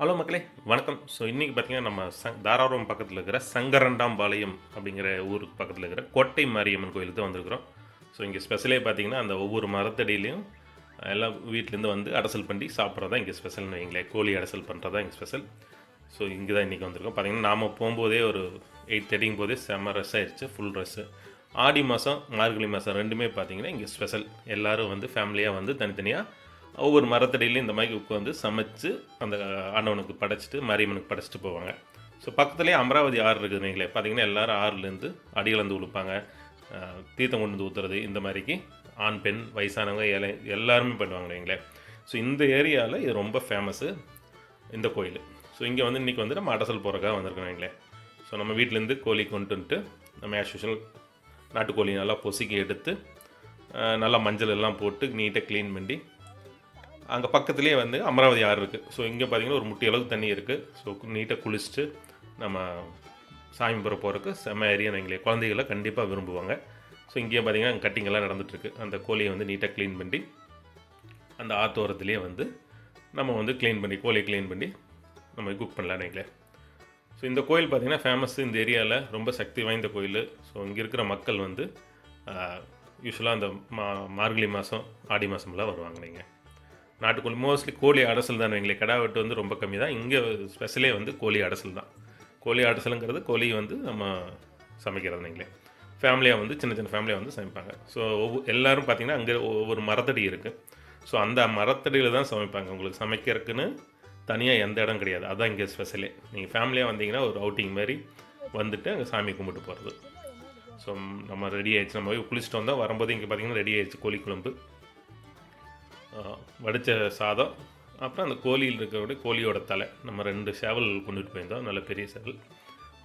Hello மக்களே வணக்கம். So இன்றைக்கி பார்த்தீங்கன்னா நம்ம சங் தாராபுரம் பக்கத்தில் இருக்கிற சங்கரண்டாம்பாளையம் அப்படிங்கிற ஊருக்கு பக்கத்தில் இருக்கிற கோட்டை மாரியம்மன் கோயிலுக்கு தான் வந்திருக்கிறோம். ஸோ இங்கே ஸ்பெஷலே பார்த்தீங்கன்னா அந்த ஒவ்வொரு மரத்தடியிலையும் எல்லாம் வீட்டிலேருந்து வந்து அடசல் பண்ணி சாப்பிட்றதா இங்கே ஸ்பெஷல்னு வைங்களேன். கோழி அடசல் பண்ணுறதா இங்கே ஸ்பெஷல் ஸோ இங்கே தான் இன்றைக்கி வந்திருக்கோம். பார்த்தீங்கன்னா நாம் போகும்போதே ஒரு எயிட் தேர்ட்டிங் போதே செம்ம ரஷ் ஆயிடுச்சு ஃபுல் ரஷ்ஷு ஆடி மாதம் மார்கழி மாதம் ரெண்டுமே பார்த்தீங்கன்னா இங்கே ஸ்பெஷல் எல்லோரும் வந்து ஃபேமிலியாக வந்து தனித்தனியாக ஒவ்வொரு மரத்தடியிலையும் இந்த மாதிரி உட்காந்து சமைச்சு அந்த ஆண்டவனுக்கு படைச்சிட்டு மாரியம்மனுக்கு படைச்சிட்டு போவாங்க. ஸோ பக்கத்துலேயே அமராவதி ஆறு இருக்குது நீங்களே. பார்த்தீங்கன்னா எல்லோரும் ஆறுலேருந்து அடியிலேருந்து உழுப்பாங்க. தீர்த்தம் கொண்டு வந்து ஊற்றுறது இந்த மாதிரிக்கு ஆண் பெண் வயசானவங்க ஏழை எல்லாருமே பண்ணுவாங்க நீங்களே. ஸோ இந்த ஏரியாவில் இது ரொம்ப ஃபேமஸ்ஸு இந்த கோயில். ஸோ இங்கே வந்து இன்றைக்கி வந்து நம்ம அடசல் போகிறக்காக வந்திருக்கோம் நீங்களே. ஸோ நம்ம வீட்டிலேருந்து கோழி கொண்டு வந்துட்டு நம்ம ஆஸ் யூஷுவல் நாட்டுக்கோழி நல்லா பொசுக்கி எடுத்து நல்லா மஞ்சள் எல்லாம் போட்டு நீட்டாக க்ளீன் பண்ணி அங்கே பக்கத்துலேயே வந்து அமராவதி ஆறு இருக்குது ஸோ இங்கே பார்த்தீங்கன்னா ஒரு முட்டி அளவுக்கு தண்ணி இருக்குது ஸோ நீட்டாக குளிச்சுட்டு நம்ம சாமிபுரம் போகிறதுக்கு செம்ம ஏரியா எங்களே. குழந்தைகளை கண்டிப்பாக விரும்புவாங்க. ஸோ இங்கேயே பார்த்தீங்கன்னா அங்கே கட்டிங்கெல்லாம் நடந்துட்டுருக்கு அந்த கோழியை வந்து நீட்டாக க்ளீன் பண்ணி அந்த ஆத்தோரத்துலேயே வந்து நம்ம வந்து க்ளீன் பண்ணி கோழியை க்ளீன் பண்ணி நம்ம குக் பண்ணலாம் நீங்களே ஸோ இந்த கோயில் பார்த்தீங்கன்னா ஃபேமஸ் இந்த ஏரியாவில் ரொம்ப சக்தி வாய்ந்த கோயில். ஸோ இங்கே இருக்கிற மக்கள் வந்து யூஸ்வலாக அந்த மா மார்கழி மாதம் ஆடி மாதம்லாம் வருவாங்க நீங்கள் நாட்டுக்கோழி மோஸ்ட்லி கோழி அடசல் தான் வைங்களே கடா வெட்டு வந்து ரொம்ப கம்மி தான். இங்கே ஸ்பெஷலே வந்து கோழி அடசல் தான். கோழி அடசலுங்கிறது கோழி வந்து நம்ம சமைக்கிறது நீங்களே ஃபேமிலியாக வந்து சின்ன சின்ன ஃபேமிலியாக வந்து சமைப்பாங்க. ஸோ ஒவ்வொரு எல்லோரும் பார்த்தீங்கன்னா அங்கே ஒவ்வொரு மரத்தடி இருக்குது ஸோ அந்த மரத்தடியில் தான் சமைப்பாங்க. உங்களுக்கு சமைக்கிறதுக்குன்னு தனியாக எந்த இடம் கிடையாது. அதான் இங்கே ஸ்பெஷலே நீங்கள் ஃபேமிலியாக வந்தீங்கன்னா ஒரு அவுட்டிங் மாதிரி வந்துட்டு அங்கே சாமி கும்பிட்டு போகிறது ஸோ நம்ம ரெடி ஆகிடுச்சு நம்ம போய் குளிச்சுட்டு வந்தால் வரும்போது இங்கே பார்த்தீங்கன்னா ரெடி ஆகிடுச்சு கோழி குழம்பு. வடித்த சாதம். அப்புறம் அந்த கோழியில் இருக்கிற கோழியோட தலை. நம்ம ரெண்டு சேவல் கொண்டுட்டு போயிருந்தோம். நல்ல பெரிய சேவல்.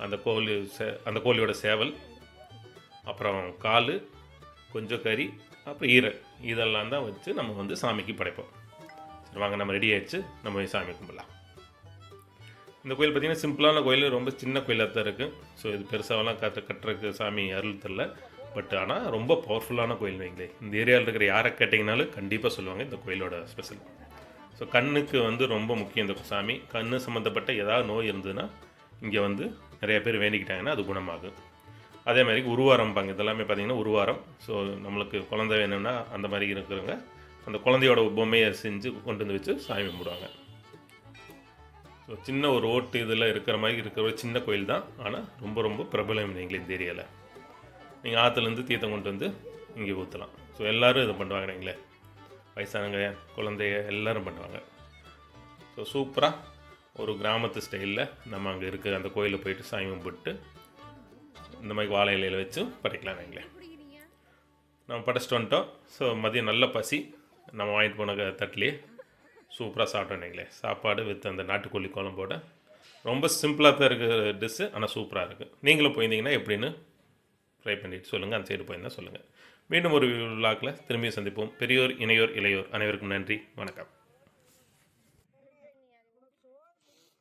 அந்த கோழி சே அந்த கோழியோட சேவல். அப்புறம் கால் கொஞ்சம் கறி அப்புறம் ஈரல் இதெல்லாம் தான் வச்சு நம்ம வந்து சாமிக்கு படைப்போம். சரி வாங்க நம்ம ரெடி ஆகிடுச்சு நம்ம போய் சாமி கும்பிடலாம். இந்த கோயில் பார்த்திங்கன்னா சிம்பிளான கோயில். ரொம்ப சின்ன கோயிலாக தான் இருக்குது ஸோ இது பெருசாகலாம் கற்று கட்டுறதுக்கு சாமி அருள் தெரில. பட் ஆனால் ரொம்ப பவர்ஃபுல்லான கோயில் வைங்களே. இந்த ஏரியாவில் இருக்கிற யாரை கேட்டிங்கனாலும் கண்டிப்பாக சொல்லுவாங்க இந்த கோயிலோட ஸ்பெஷல் ஸோ கண்ணுக்கு வந்து ரொம்ப முக்கியம் இந்த சாமி. கண்ணு சம்மந்தப்பட்ட ஏதாவது நோய் இருந்ததுன்னா இங்கே வந்து நிறைய பேர் வேண்டிக்கிட்டாங்கன்னா அது குணமாகும். அதே மாதிரி உருவாரம் பாங்க இதெல்லாமே பார்த்திங்கன்னா உருவாரம். ஸோ நம்மளுக்கு குழந்தை வேணும்னா அந்த மாதிரி இருக்கிறவங்க அந்த குழந்தையோட பொம்மையை செஞ்சு கொண்டு வந்து வச்சு சாமி கும்பிடுவாங்க. ஸோ சின்ன ஒரு ஓட்டு இதில் இருக்கிற மாதிரி இருக்கிற ஒரு சின்ன கோயில் தான் ஆனால் ரொம்ப ரொம்ப பிரபலம் நீங்களே இந்த ஏரியாவில் நீங்கள் ஆற்றுலேருந்து தீர்த்தம் கொண்டு வந்து இங்கே ஊற்றலாம் ஸோ எல்லோரும் இது பண்ணுவாங்க நீங்களே வயசானவங்க குழந்தைய எல்லோரும் பண்ணுவாங்க. ஸோ சூப்பராக ஒரு கிராமத்து ஸ்டைலில் நம்ம அங்கே இருக்க அந்த கோயிலில் போயிட்டு சாமி கும்பிட்டு இந்த மாதிரி வாழை இலையில் வச்சு படைக்கலாம் நீங்களே நம்ம படைச்சிட்டு வந்துட்டோம். ஸோ மதியம் நல்ல பசி. நம்ம வாங்கிட்டு போன க- தட்டிலே சூப்பராக சாப்பிட்டோம் நீங்களே சாப்பாடு வித் அந்த நாட்டுக்கோழி குழம்போட. ரொம்ப சிம்பிளாக தான் இருக்கிற டிஷ்ஷு ஆனால் சூப்பராக இருக்குது நீங்களும் போயிருந்தீங்கன்னா எப்படின்னு ட்ரை பண்ணிட்டு சொல்லுங்கள் அந்த சைடு போயிருந்தால் சொல்லுங்கள் மீண்டும் ஒரு விழாக்கில் திரும்பி சந்திப்போம். பெரியோர் இணையோர் இளையோர் அனைவருக்கும் நன்றி. வணக்கம்.